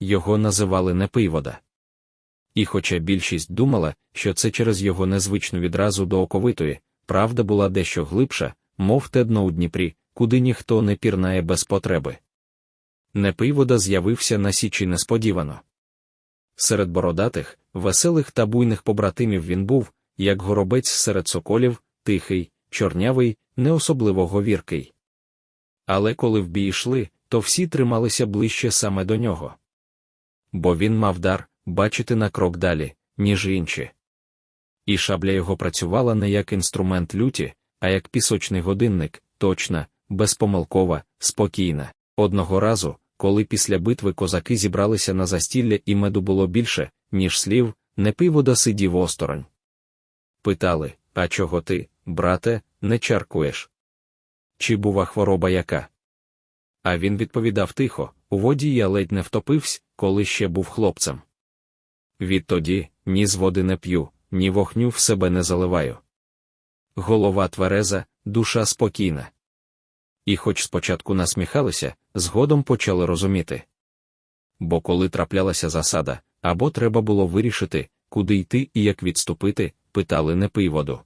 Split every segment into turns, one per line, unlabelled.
його називали Непивода. І хоча більшість думала, що це через його незвичну відразу до оковитої, правда була дещо глибша, мов те дно у Дніпрі, куди ніхто не пірнає без потреби. Непивода з'явився на січі несподівано. Серед бородатих, веселих та буйних побратимів він був, як горобець серед соколів, тихий, чорнявий, не особливо говіркий. Але коли в бій йшли, то всі трималися ближче саме до нього. Бо він мав дар бачити на крок далі, ніж інші. І шабля його працювала не як інструмент люті, а як пісочний годинник, точна, безпомилкова, спокійна. Одного разу, коли після битви козаки зібралися на застілля і меду було більше, ніж слів, Непивода сидів осторонь. Питали, а чого ти, брате, не чаркуєш? Чи бува хвороба яка? А він відповідав тихо, у воді я ледь не втопився, коли ще був хлопцем. Відтоді ні з води не п'ю, ні вогню в себе не заливаю. Голова твереза, душа спокійна. І хоч спочатку насміхалися, згодом почали розуміти. Бо коли траплялася засада, або треба було вирішити, куди йти і як відступити, питали не пий воду.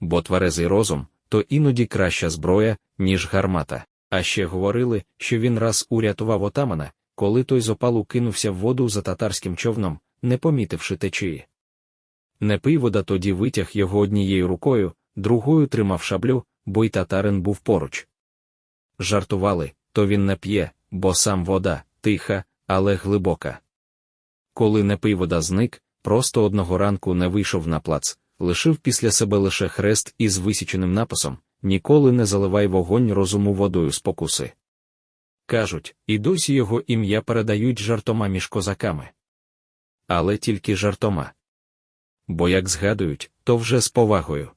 Бо тверезий розум то іноді краща зброя, ніж гармата. А ще говорили, що він раз урятував отамана, коли той з опалу кинувся в воду за татарським човном, не помітивши течії. Непивода тоді витяг його однією рукою, другою тримав шаблю, бо й татарин був поруч. Жартували, то він не п'є, бо сам вода, тиха, але глибока. Коли Непивода зник, просто одного ранку не вийшов на плац, лишив після себе лише хрест із висіченим написом Ніколи не заливай вогонь розуму водою спокуси. Кажуть, і досі його ім'я передають жартома між козаками. Але тільки жартома. Бо як згадують, то вже з повагою.